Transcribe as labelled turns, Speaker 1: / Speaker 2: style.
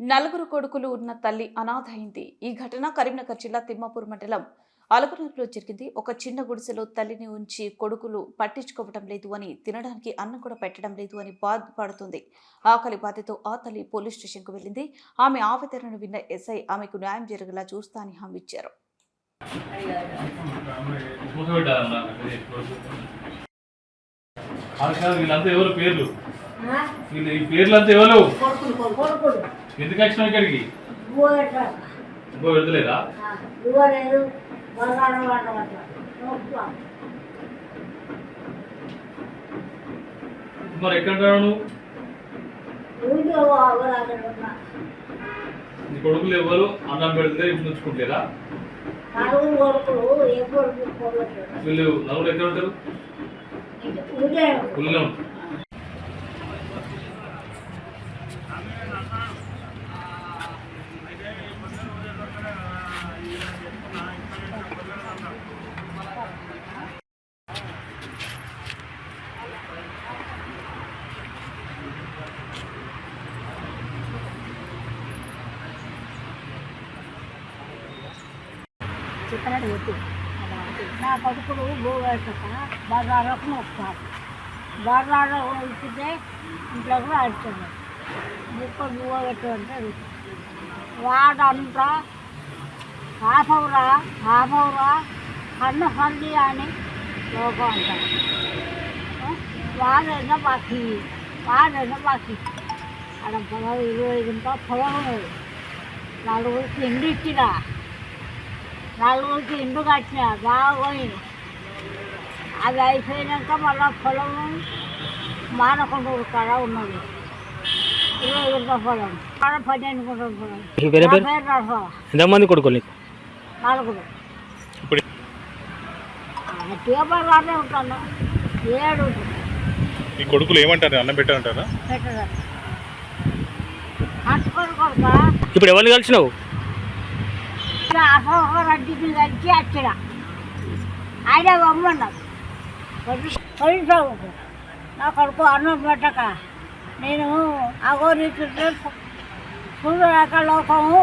Speaker 1: నలుగురు కొడుకులు ఉన్న తల్లి అనాథ అయింది ఈ ఘటన కరీంనగర్ జిల్లా తిమ్మాపూర్ మండలం అలకనూరులో జరిగింది. ఒక చిన్న గుడిసెలో తల్లిని ఉంచి కొడుకులు పట్టించుకోవటం లేదు అని తినడానికి అన్నం కూడా పెట్టడం లేదు అని బాధపడుతుంది. ఆకలి బాధతో ఆ తల్లి పోలీస్ స్టేషన్కు వెళ్ళింది. ఆమె ఆవేదనను విన్న ఎస్ఐ ఆమెకు న్యాయం జరిగేలా చూస్తా అని హామీ ఇచ్చారు.
Speaker 2: వీళ్ళంతా ఎవరు పేర్లు? ఈ పేర్లంతా ఎవరు? ఎందుకు వచ్చినావు ఇక్కడికి? ఇంకో పెడతలేదా
Speaker 3: ఆ, బువ్వ లేదు బగాడ వాట వాట నోట్లా.
Speaker 2: మరి ఎక్కడ నువ్వు. నీ కొడుకులు ఎవరు? అన్నం పెడితే ఇప్పుడు
Speaker 3: కొడుకు
Speaker 2: వీళ్ళు నలుగురు ఎక్కడ ఉంటారు.
Speaker 3: చిక్కనట్టు పెట్టు నా కొడుకులు భూవేట బజార్లకు వస్తారు బజార్లో ఇచ్చితే ఇంట్లో కూడా అడుగుతుంది ముక్క బువ్వ పెట్టు అంటే వాడంతా హాఫ్ అవరా హాఫ్ అవరా కన్న హల్లి అని లోకం అంటారు. ఆ? వాడైనా వాడైనా బాకీ ఆడ పొలం ఇరవై గుంట పొలం ఉన్నది. నలుగురికి ఇండు ఇచ్చిరా నలుగురికి ఇండు కట్టిన బాగా అది అయిపోయినాక మళ్ళీ పొలం మానకుండా కాడ ఉన్నది. ఇరవై పొలం. ఆడ పన్నెండు గుంటల పొలం.
Speaker 4: ఎంతమంది కొడుకులు
Speaker 3: నలుగురు.
Speaker 2: ఇప్పుడు
Speaker 3: పేపర్లోనే ఉంటాను. ఏడు
Speaker 2: ఈ కొడుకులు ఏమంటారు? అన్నం పెట్టారంటారా
Speaker 4: ఇప్పుడు ఎవరిని కలిసినావు?
Speaker 3: కలిసి వచ్చిన ఆయన నా కొడుకు అన్నం పెట్టక. నేను అగోరీతుంటే సూర్యరేఖ లోకము